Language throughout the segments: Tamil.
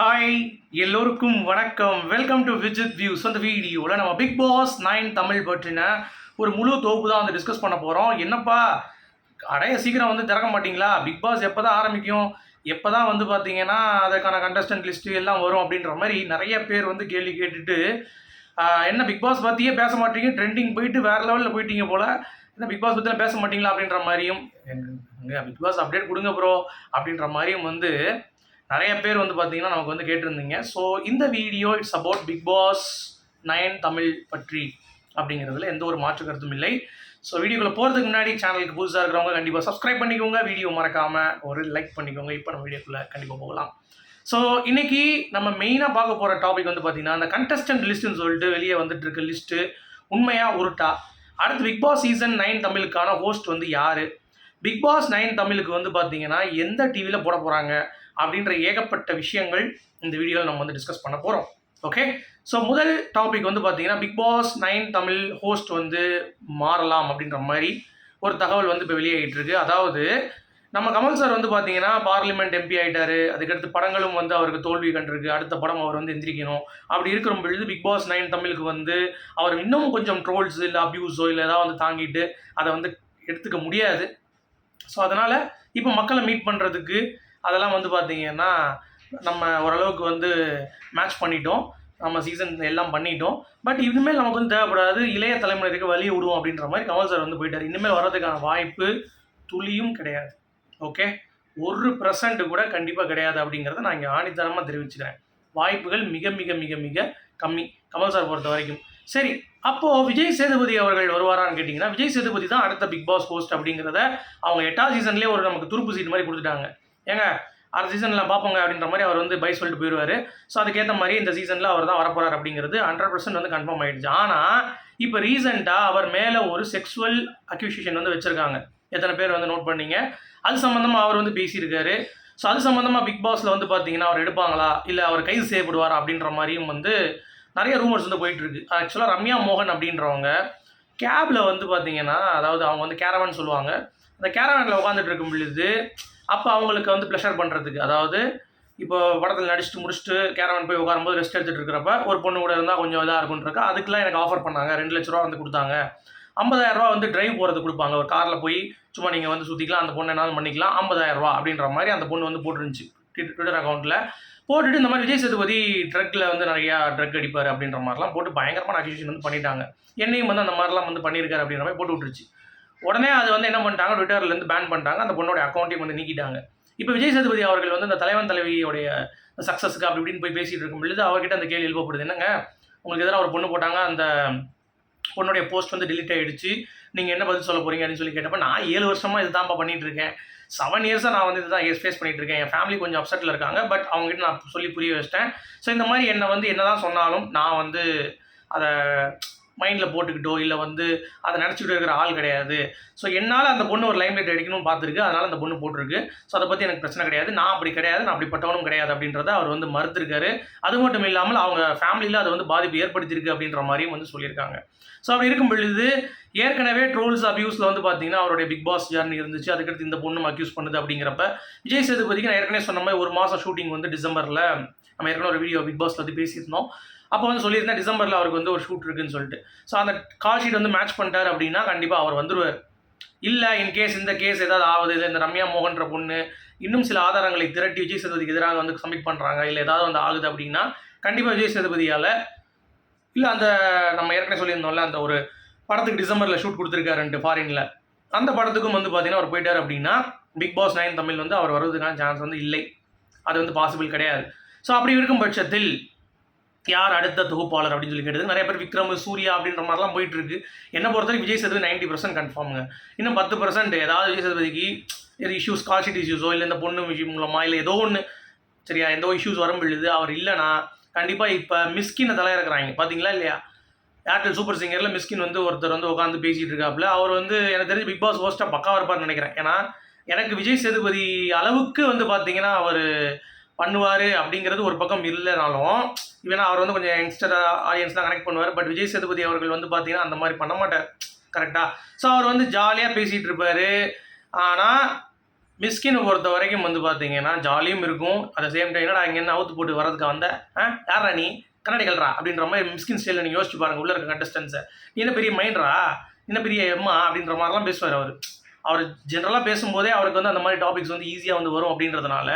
ஹாய் எல்லோருக்கும் வணக்கம். வெல்கம் டு விஜித் வியூஸ் அந்த வீடியோவில் நம்ம பிக் பாஸ் நைன் தமிழ் பற்றின ஒரு முழு தொகுப்பு தான் வந்து டிஸ்கஸ் பண்ண போகிறோம் என்னப்பா? அடைய சீக்கிரம் வந்து திறக்க மாட்டீங்களா? பிக் பாஸ் எப்போ தான் ஆரம்பிக்கும்? எப்போ தான் வந்து பார்த்தீங்கன்னா அதுக்கான கண்டஸ்டன்ட் லிஸ்ட்டு எல்லாம் வரும் அப்படின்ற மாதிரி நிறைய பேர் வந்து கேள்வி கேட்டுட்டு என்ன பிக் பாஸ் பற்றியே பேச மாட்டீங்க? ட்ரெண்டிங் போயிட்டு வேறு லெவலில் போயிட்டீங்க போல். என்ன பிக் பாஸ் பற்றிலாம் பேச மாட்டீங்களா அப்படின்ற மாதிரியும் எங்க பிக் பாஸ் அப்டேட் கொடுங்க ப்ரோ அப்படின்ற மாதிரியும் வந்து நிறைய பேர் வந்து பார்த்தீங்கன்னா நமக்கு வந்து கேட்டிருந்தீங்க. ஸோ இந்த video it's about Bigg Boss nine Tamil பற்றி அப்படிங்கிறதுல எந்த ஒரு மாற்று கருத்தும் இல்லை. ஸோ வீடியோக்குள்ளே போகிறதுக்கு முன்னாடி சேனலுக்கு புதுசாக இருக்கிறவங்க கண்டிப்பாக சப்ஸ்கிரைப் பண்ணிக்கோங்க. வீடியோ மறக்காமல் ஒரு லைக் பண்ணிக்கோங்க. இப்போ நம்ம வீடியோக்குள்ளே கண்டிப்பாக போகலாம். ஸோ இன்றைக்கி நம்ம மெயினாக பார்க்க போகிற டாபிக் வந்து பார்த்தீங்கன்னா அந்த கண்டஸ்டன்ட் லிஸ்ட்டுன்னு சொல்லிட்டு வெளியே வந்துட்டு இருக்க லிஸ்ட்டு உண்மையாக உருட்டா? அடுத்து பிக் பாஸ் சீசன் நைன் தமிழுக்கான ஹோஸ்ட் வந்து யார்? பிக் பாஸ் நைன் தமிழுக்கு வந்து பார்த்தீங்கன்னா எந்த டிவியில் போட போகிறாங்க அப்படின்ற ஏகப்பட்ட விஷயங்கள் இந்த வீடியோவில் நம்ம வந்து டிஸ்கஸ் பண்ண போகிறோம் ஓகே ஸோ முதல் டாபிக் வந்து பார்த்தீங்கன்னா Bigg Boss nine Tamil host வந்து மாறலாம் அப்படின்ற மாதிரி ஒரு தகவல் வந்து இப்போ வெளியாகிட்டு இருக்கு அதாவது நம்ம கமல் சார் வந்து பார்த்தீங்கன்னா பார்லிமெண்ட் எம்பி ஆகிட்டாரு அதுக்கடுத்து படங்களும் வந்து அவருக்கு தோல்வி கண்டிருக்கு. அடுத்த படம் அவர் வந்து எந்திரிக்கணும். அப்படி இருக்கிற பொழுது பிக் பாஸ் நைன் தமிழுக்கு வந்து அவர் இன்னும் கொஞ்சம் ட்ரோல்ஸ் இல்லை அப்யூஸோ இல்லை ஏதாவது வந்து தாங்கிட்டு அதை வந்து எடுத்துக்க முடியாது. ஸோ அதனால் இப்போ மக்களை மீட் பண்ணுறதுக்கு அதெல்லாம் வந்து பார்த்தீங்கன்னா நம்ம ஓரளவுக்கு வந்து மேட்ச் பண்ணிட்டோம். நம்ம சீசன் எல்லாம் பண்ணிட்டோம். பட் இனிமேல் நமக்கு வந்து தேவைப்படாது இளைய தலைமுறைக்கு வழி விடுவோம் அப்படின்ற மாதிரி கமல் சார் வந்து போயிட்டார். இனிமேல் வர்றதுக்கான வாய்ப்பு துளியும் கிடையாது. ஓகே ஒரு பர்சன்ட் கூட கண்டிப்பாக கிடையாது அப்படிங்கிறத நான் இங்கே ஆணித்தரமாக தெரிவிச்சுக்கிறேன். வாய்ப்புகள் மிக மிக மிக மிக கம்மி கமல் சார் பொறுத்த வரைக்கும். சரி அப்போது விஜய் சேதுபதி அவர்கள் வருவாரான்னு கேட்டிங்கன்னா விஜய் சேதுபதி தான் அடுத்த பிக் பாஸ் போஸ்ட் அப்படிங்கிறத அவங்க எட்டாவது சீசன்லேயே ஒரு நமக்கு துருப்பு சீட் மாதிரி கொடுத்துட்டாங்க. ஏங்க அடுத்த சீசனில் பார்ப்போங்க அப்படின்ற மாதிரி அவர் வந்து பை சொல்லிட்டு போயிடுவார் ஸோ அதுக்கேற்ற மாதிரி இந்த சீசனில் அவர் தான் வரப்போகிறார் அப்படிங்கிறது ஹண்ட்ரட் பர்சன்ட் வந்து கன்ஃபார்ம் ஆகிடுச்சு ஆனால் இப்போ ரீசெண்டாக அவர் மேலே ஒரு செக்ஷுவல் அக்யூசியேஷன் வந்து வச்சுருக்காங்க. எத்தனை பேர் வந்து நோட் பண்ணீங்க? அது சம்மந்தமாக அவர் வந்து பேசியிருக்காரு. ஸோ அது சம்மந்தமாக பிக் பாஸில் வந்து பார்த்தீங்கன்னா அவர் எடுப்பாங்களா? இல்லை அவர் கைது செய்யப்படுவார் அப்படின்ற மாதிரியும் வந்து நிறைய ரூமர்ஸ் வந்து போயிட்டுருக்கு. ஆக்சுவலாக ரம்யா மோகன் அப்படின்றவங்க கேபில் வந்து பார்த்தீங்கன்னா அதாவது அவங்க வந்து கேரவான் சொல்லுவாங்க. அந்த கேரவானில் உட்காந்துட்டு இருக்கும் பொழுது அப்போ அவங்களுக்கு வந்து ப்ளஷர் பண்ணுறதுக்கு அதாவது இப்போ படத்தில் நடிச்சுட்டு முடிச்சுட்டு கேரவன் போய் உட்காரும்போது ரெஸ்ட் எடுத்துகிட்டு இருக்கிறப்ப ஒரு பொண்ணு கூட இருந்தால் கொஞ்சம் இதாக இருக்குன்றக்கா அதுக்கெலாம் எனக்கு ஆஃபர் பண்ணாங்க. ரெண்டு லட்ச ரூபா வந்து கொடுத்தாங்க. 50000 ரூபா வந்து டிரைவ் போகிறது கொடுப்பாங்க. ஒரு காரில் போய் சும்மா நீங்கள் வந்து சுற்றிக்கலாம் அந்த பொண்ணு என்னாலும் பண்ணிக்கலாம் ஐம்பதாயிரரூபா அப்படின்ற மாதிரி அந்த பொண்ணு வந்து போட்டுருந்துச்சு. ட்விட்டர் அக்கௌண்ட்டில் போட்டுட்டு இந்த மாதிரி விஜய் சேதுபதி ட்ரக்கில் வந்து நிறையா ட்ரக் அடிப்பார் அப்படின்ற மாதிரிலாம் போட்டு பயங்கரமான அக்யூஷன் வந்து பண்ணிட்டாங்க. என்னையும் வந்து அந்த மாதிரிலாம் வந்து பண்ணியிருக்காரு அப்படின்ற மாதிரி போட்டு விட்டுருச்சு. உடனே அது வந்து என்ன பண்ணிட்டாங்க ட்விட்டர்லேருந்து பேன் பண்ணிட்டாங்க. அந்த பொண்ணோட அக்கௌண்ட்டையும் வந்து நீக்கிட்டாங்க. இப்போ விஜய் சேதுபதி அவர்கள் வந்து இந்த தலைவன் தலைவியோடைய சக்ஸஸ்க்கு அப்படி இப்படின்னு போய் பேசிட்டு இருக்கும் பொழுது அவர்கிட்ட அந்த கேள்வி எழுப்பப்படுது. என்னங்க? உங்களுக்கு எதிராக ஒரு பொண்ணு போட்டாங்க அந்த பொண்ணுடைய போஸ்ட் வந்து டிலீட் ஆகிடுச்சு நீங்கள் என்ன பதில் சொல்ல போகிறீங்க அப்படின்னு சொல்லி கேட்டப்ப நான் ஏழு வருஷமாக இது தான்ப்பா பண்ணிகிட்டு இருக்கேன் செவன் இயர்ஸாக நான் வந்து இதுதான் ஃபேஸ் பண்ணிட்டு இருக்கேன். என் ஃபேமிலி கொஞ்சம் அப்செட்டில் இருக்காங்க பட் அவங்ககிட்ட நான் சொல்லி புரிய வச்சிட்டேன். ஸோ இந்த மாதிரி என்னை வந்து என்னதான் சொன்னாலும் நான் வந்து அதை மைண்டில் போட்டுக்கிட்டோ இல்லை வந்து அதை நினச்சிக்கிட்டு இருக்கிற ஆள் கிடையாது. ஸோ என்னால் அந்த பொண்ணு ஒரு லைம்லைட் அடிக்கணும்னு பார்த்துருக்கு. அதனால் அந்த பொண்ணு போட்டிருக்கு. ஸோ அதை பற்றி எனக்கு பிரச்சனை கிடையாது. நான் அப்படி கிடையாது. நான் அப்படிப்பட்டவனும் கிடையாது அப்படின்றத அவர் வந்து மறுத்திருக்காரு. அது மட்டும் இல்லாமல் அவங்க ஃபேமிலியில் அது வந்து பாதிப்பு ஏற்படுத்தியிருக்கு அப்படின்ற மாதிரியும் வந்து சொல்லியிருக்காங்க. ஸோ அப்படி இருக்கும் பொழுது ஏற்கனவே ட்ரோல்ஸ் அப்யூஸில் வந்து பார்த்தீங்கன்னா அவருடைய பிக் பாஸ் ஜர்னி இருந்துச்சு. அதுக்கடுத்து இந்த பொண்ணும் அக்யூஸ் பண்ணுது அப்படிங்கிறப்ப விஜய் சேதுபதிக்கு நான் ஏற்கனவே சொன்ன மாதிரி ஒரு மாதம் ஷூட்டிங் வந்து டிசம்பரில் நம்ம ஏற்கனவே ஒரு வீடியோ பிக் பாஸில் வந்து பேசியிருந்தோம். அப்போ வந்து சொல்லியிருந்தேன் டிசம்பரில் அவருக்கு வந்து ஒரு ஷூட் இருக்குன்னு சொல்லிட்டு. ஸோ அந்த கால் ஷீட் வந்து மேட்ச் பண்ணிட்டார் அப்படின்னா கண்டிப்பாக அவர் வந்துடுவார் இல்லை இன் கேஸ் இந்த கேஸ் ஏதாவது ஆகுது இல்லை இந்த ரம்யா மோகன்ற பொண்ணு இன்னும் சில ஆதாரங்களை திரட்டி விஜய் சேதுபதிக்கு எதிராக வந்து சப்மிட் பண்ணுறாங்க இல்லை ஏதாவது வந்து ஆகுது அப்படின்னா கண்டிப்பாக விஜய் சேதுபதியால் இல்லை அந்த நம்ம ஏற்கனவே சொல்லியிருந்தோம்ல அந்த ஒரு படத்துக்கு டிசம்பரில் ஷூட் கொடுத்துருக்காருன்ட்டு ஃபாரினில் அந்த படத்துக்கும் வந்து பார்த்தீங்கன்னா அவர் போயிட்டார் அப்படின்னா பிக் பாஸ் நைன் தமிழ் வந்து அவர் வருவதுக்கான சான்ஸ் வந்து இல்லை. அது வந்து பாசிபிள் கிடையாது. ஸோ அப்படி இருக்கும் பட்சத்தில் யார் அடுத்த தொகுப்பாளர் அப்படின்னு சொல்லி கேட்டது நிறைய பேர் விக்ரம் சூர்யா அப்படின்ற மாதிரிலாம் போயிட்டு இருக்கு என்ன பொறுத்தவரைக்கும் விஜய் சேதுபதி நைன்டி பர்சன்ட் கன்ஃபார்முங்க இன்னும் பத்து பர்சன்ட் ஏதாவது விஜய் சேதுபதிக்கு இது இஷ்யூஸ் கால்ஷீட் இஷ்யூஸோ இல்லை இந்த பொண்ணு விஷயம் மூலமா இல்லை ஏதோ ஒன்று சரியா எந்த இஷ்யூஸ் வரும் பொழுது அவர் இல்லைனா கண்டிப்பாக இப்போ மிஸ்கின் தலை இறக்குறாங்க. பார்த்தீங்களா இல்லையா? ஏர்டெல் சூப்பர் சிங்கரில் மிஸ்கின் வந்து ஒருத்தர் வந்து உட்காந்து பேசிகிட்டு இருக்காப்புல. அவர் வந்து எனக்கு தெரிஞ்சு பிக் பாஸ் ஹோஸ்ட்டாக பக்காவாக இருப்பார்னு நினைக்கிறேன். ஏன்னா எனக்கு விஜய் சேதுபதி அளவுக்கு வந்து பார்த்தீங்கன்னா அவர் பண்ணுவார் அப்படிங்கிறது ஒரு பக்கம் இல்லைனாலும் இவனா அவர் வந்து கொஞ்சம் யங்ஸ்டர் ஆடியன்ஸ்லாம் கனெக்ட் பண்ணுவார். பட் விஜய் சேதுபதி அவர்கள் வந்து பார்த்தீங்கன்னா அந்த மாதிரி பண்ண மாட்டார். கரெக்டாக ஸோ அவர் வந்து ஜாலியாக பேசிகிட்டு இருப்பார். ஆனால் மிஸ்கினை பொறுத்த வரைக்கும் வந்து பார்த்தீங்கன்னா ஜாலியும் இருக்கும். அட் சேம் டைம் என்னடா இங்கே என்ன அவுத்து போட்டு வரதுக்கு வந்த? ஆ? யாரா நீ? கண்ணாடி கல்றா அப்படின்ற மாதிரி மிஸ்கின் ஸ்டைலில் நீங்கள் யோசிச்சு பாருங்க. உள்ளே இருக்க கண்டஸ்டன்ஸை நீ என்ன பெரிய மைண்ட்ரா என்ன பெரிய எம்மா அப்படின்ற மாதிரிலாம் பேசுவார் அவர். அவர் ஜென்ரலாக பேசும்போதே அவருக்கு வந்து அந்த மாதிரி டாபிக்ஸ் வந்து ஈஸியாக வந்து வரும் அப்படின்றதுனால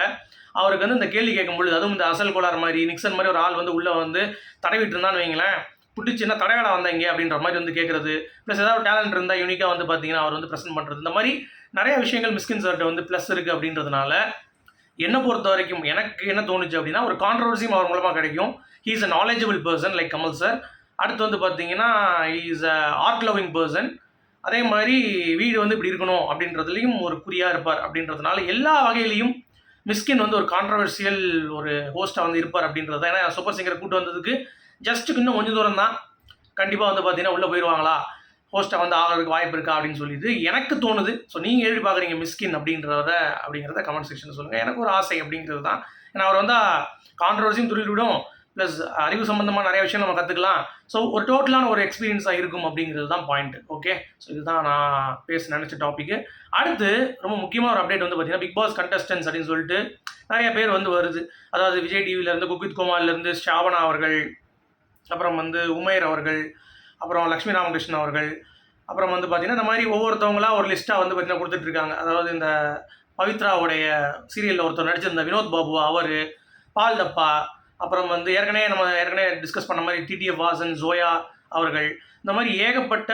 அவருக்கு வந்து இந்த கேள்வி கேட்கும் பொழுது அதுவும் இந்த அசல் கோளாறு மாதிரி நிக்சன் மாதிரி ஒரு ஆள் வந்து உள்ளே வந்து தடவிட்டு இருந்தான்னு வைங்களேன் புட்டிச்சுன்னா தடவேடா வந்தாங்க அப்படின்ற மாதிரி வந்து கேட்குறது ப்ளஸ் ஏதாவது டேலண்ட் இருந்தால் யூனிக்காக வந்து பார்த்தீங்கன்னா அவர் வந்து ப்ரெசென்ட் பண்ணுறது இந்த மாதிரி நிறைய விஷயங்கள் மிஸ்கின் சார்ட்ட வந்து ப்ளஸ் இருக்குது அப்படின்றதுனால என்னை பொறுத்த வரைக்கும் எனக்கு என்ன தோணுச்சு அப்படின்னா ஒரு கான்ட்ரவர்சியும் அவர் மூலமாக கிடைக்கும். He is a knowledgeable person like Kamal sir அடுத்து வந்து பார்த்தீங்கன்னா is a art loving person அதே மாதிரி வீடு வந்து இப்படி இருக்கணும் அப்படின்றதுலையும் ஒரு குறியாக இருப்பார். அப்படின்றதுனால எல்லா வகையிலையும் மிஸ்கின் வந்து ஒரு கான்ட்ரவர்சியல் ஒரு ஹோஸ்ட்டாக வந்து இருப்பார் அப்படின்றது ஏன்னா சூப்பர் சிங்கரை கூட்டு வந்ததுக்கு ஜஸ்ட்டுக்கு இன்னும் கொஞ்சம் தூரம் தான் கண்டிப்பாக வந்து பார்த்தீங்கன்னா உள்ளே போயிடுவாங்களா ஹோஸ்ட்டாக வந்து ஆகிறதுக்கு வாய்ப்பு இருக்கா? அப்படின்னு சொல்லிட்டு எனக்கு தோணுது. ஸோ நீங்கள் எழுதி பார்க்குறீங்க மிஸ்கின் அப்படின்றத அப்படிங்கிறத கமெண்ட் செக்ஷனில் சொல்லுங்கள் எனக்கு ஒரு ஆசை அப்படிங்கிறது தான். ஏன்னா அவர் வந்தால் கான்ட்ரவர்சியும் துருவி விடும் ப்ளஸ் அறிவு சம்மந்தமாக நிறைய விஷயம் நம்ம கற்றுக்கலாம் ஸோ ஒரு டோட்டலான ஒரு எக்ஸ்பீரியன்ஸாக இருக்கும் அப்படிங்கிறது தான் பாயிண்ட் ஓகே ஸோ இதுதான் நான் பேச நினச்ச டாப்பிக்கு அடுத்து ரொம்ப முக்கியமான ஒரு அப்டேட் வந்து பார்த்தீங்கன்னா பிக் பாஸ் கண்டஸ்டன்ஸ் அப்படின்னு சொல்லிட்டு நிறைய பேர் வந்து வருது. அதாவது விஜய் டிவியிலேருந்து குக்வித் குமார்லேருந்து ஷாவனா அவர்கள் அப்புறம் வந்து உமேர் அவர்கள் அப்புறம் லக்ஷ்மி ராமகிருஷ்ணன் அவர்கள் அப்புறம் வந்து பார்த்தீங்கன்னா இந்த மாதிரி ஒவ்வொருத்தவங்களா ஒரு லிஸ்ட்டாக வந்து பார்த்தீங்கன்னா கொடுத்துட்ருக்காங்க அதாவது இந்த பவித்ராவுடைய சீரியலில் ஒருத்தர் நடிச்சிருந்த வினோத் பாபு அவர் பால் டப்பா அப்புறம் வந்து ஏற்கனவே நம்ம ஏற்கனவே டிஸ்கஸ் பண்ண மாதிரி டிடிஎஃப் வாசன் ஜோயா அவர்கள் இந்த மாதிரி ஏகப்பட்ட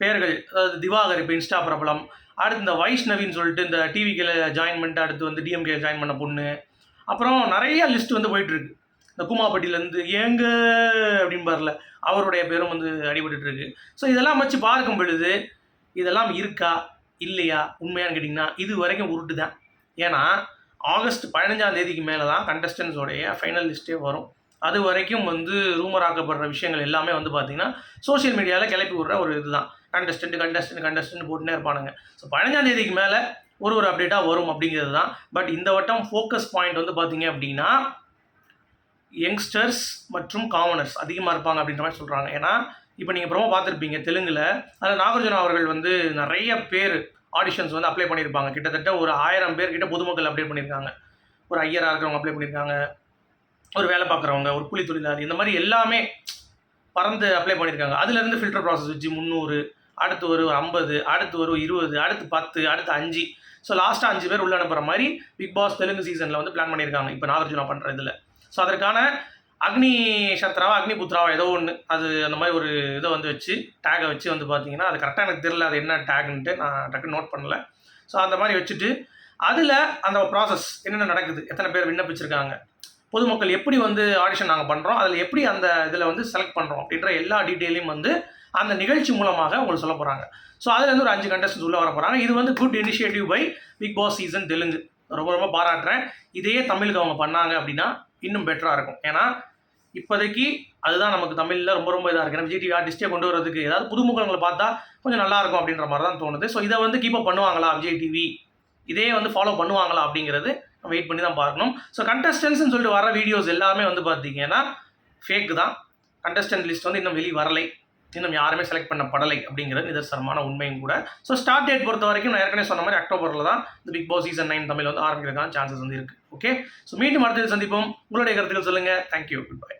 பேர்கள் அதாவது திவாகர் இப்போ இன்ஸ்டா பிரபலம். அடுத்து இந்த வைஷ்ணவின்னு சொல்லிட்டு இந்த டிவிக்கில் ஜாயின் பண்ணிட்டு அடுத்து வந்து டிஎம்கே ஜாயின் பண்ண பொண்ணு. அப்புறம் நிறைய லிஸ்ட் வந்து போயிட்டுருக்கு. இந்த கூமாப்பட்டியிலேருந்து ஏங்க அப்படின்னு பாருல அவருடைய பேரும் வந்து அடிபட்டுருக்கு ஸோ இதெல்லாம் வச்சு பார்க்கும் பொழுது இதெல்லாம் இருக்கா? இல்லையா? உண்மையான்னு கேட்டிங்கன்னா இது வரைக்கும் உருட்டு தான் ஏன்னா ஆகஸ்ட் பதினஞ்சாம் தேதிக்கு மேலே தான் கண்டஸ்டன்ஸோடைய ஃபைனல் லிஸ்ட்டே வரும். அது வரைக்கும் வந்து ரூமர் ஆக்கப்படுற விஷயங்கள் எல்லாமே வந்து பார்த்தீங்கன்னா சோஷியல் மீடியாவில் கிளப்பி விடுற ஒரு இதுதான். கண்டஸ்டன்ட் கண்டஸ்டன்ட் கண்டஸ்டன்ட் போட்டுனே இருப்பானுங்க. ஸோ பதினஞ்சாம் தேதிக்கு மேலே ஒரு ஒரு அப்டேட்டாக வரும் அப்படிங்கிறது தான். பட் இந்த வட்டம் ஃபோக்கஸ் பாயிண்ட் வந்து பார்த்தீங்க அப்படின்னா யங்ஸ்டர்ஸ் மற்றும் காமனர்ஸ் அதிகமாக இருப்பாங்க அப்படின்ற மாதிரி சொல்கிறாங்க ஏன்னா இப்போ நீங்கள் ப்ரோமோ பார்த்துருப்பீங்க தெலுங்கில். அதில் நாகார்ஜுனா அவர்கள் வந்து நிறைய பேர் ஆடிஷன்ஸ் வந்து அப்ளை பண்ணியிருப்பாங்க கிட்டத்தட்ட ஒரு ஆயிரம் பேர்கிட்ட பொதுமக்கள் அப்ளை பண்ணியிருக்காங்க ஒரு ஐயராக இருக்கிறவங்க அப்ளை பண்ணியிருக்காங்க ஒரு வேலை பார்க்குறவங்க ஒரு கூலி தொழிலாளி இந்த மாதிரி எல்லாமே பறந்து அப்ளை பண்ணியிருக்காங்க அதுலேருந்து ஃபில்டர் ப்ராசஸ் வச்சு முந்நூறு அடுத்து ஒரு ஐம்பது அடுத்து ஒரு இருபது அடுத்து பத்து அடுத்து அஞ்சு. ஸோ லாஸ்ட்டாக அஞ்சு பேர் உள்ள அனுப்புகிற மாதிரி பிக் பாஸ் தெலுங்கு சீசனில் வந்து பிளான் பண்ணியிருக்காங்க இப்போ நாகார்ஜுனா பண்ணுற இதில். ஸோ அதற்கான அக்னி சத்ராவா அக்னி புத்ராவா ஏதோ ஒன்று அது அந்த மாதிரி ஒரு இதை வந்து வச்சு டேகை வச்சு வந்து பார்த்தீங்கன்னா அது கரெக்டாக எனக்கு தெரில அது என்ன டேக்ன்ட்டு நான் டக்கு நோட் பண்ணல. ஸோ அந்த மாதிரி வச்சுட்டு அதில் அந்த ப்ராசஸ் என்னென்ன நடக்குது எத்தனை பேர் விண்ணப்பிச்சிருக்காங்க பொதுமக்கள் எப்படி வந்து ஆடிஷன் நாங்கள் பண்ணுறோம் அதில் எப்படி அந்த இதில் வந்து செலக்ட் பண்ணுறோம் அப்படின்ற எல்லா டீட்டெயிலையும் வந்து அந்த நிகழ்ச்சி மூலமாக உங்களுக்கு சொல்ல போகிறாங்க ஸோ அதுலேருந்து ஒரு அஞ்சு கண்டஸ்டன்ஸ் உள்ளே வர போகிறாங்க இது வந்து good initiative by Bigg Boss season Telugu. ரொம்ப ரொம்ப பாராட்டுறேன். இதே தமிழுக்கு அவங்க பண்ணாங்க அப்படின்னா இன்னும் பெட்டராக இருக்கும். ஏன்னா இப்போதைக்கு அதுதான் நமக்கு தமிழில் ரொம்ப ரொம்ப இதாக இருக்குது நம்ம ஜிடிவி ஆர்டிஸ்டே கொண்டு வரதுக்கு ஏதாவது புதுமுகங்களை பார்த்தா கொஞ்சம் நல்லா இருக்கும் அப்படின்ற மாதிரி தான் தோணுது. ஸோ இதை வந்து கீப்பப் பண்ணுவாங்களா விஜய் டிவி இதே வந்து ஃபாலோ பண்ணுவாங்களா அப்படிங்கிறது நம்ம வெயிட் பண்ணி தான் பார்க்கணும். ஸோ கண்டஸ்டன்ஸ்னு சொல்லிட்டு வர வீடியோஸ் எல்லாமே வந்து பார்த்தீங்கன்னா ஃபேக் தான். கண்டஸ்டன்ட் லிஸ்ட் வந்து இன்னும் வெளியே வரலை இன்னும் யாருமே செலக்ட் பண்ணப்படலை அப்படிங்கிறது நிதர்சனமான உண்மையும் கூட. ஸோ ஸ்டார்ட் டேட் பொறுத்த வரைக்கும் நான் ஏற்கனவே சொன்ன மாதிரி அக்டோபரில் தான் இந்த Bigg Boss season nine Tamil வந்து ஆரம்பிக்கிறதுக்கான சான்சஸ் வந்து இருக்குது ஓகே ஸோ மீண்டும் அடுத்தது சந்திப்போம். உங்களுடைய கருத்துக்கள் சொல்லுங்கள் தேங்க்யூ குட் பை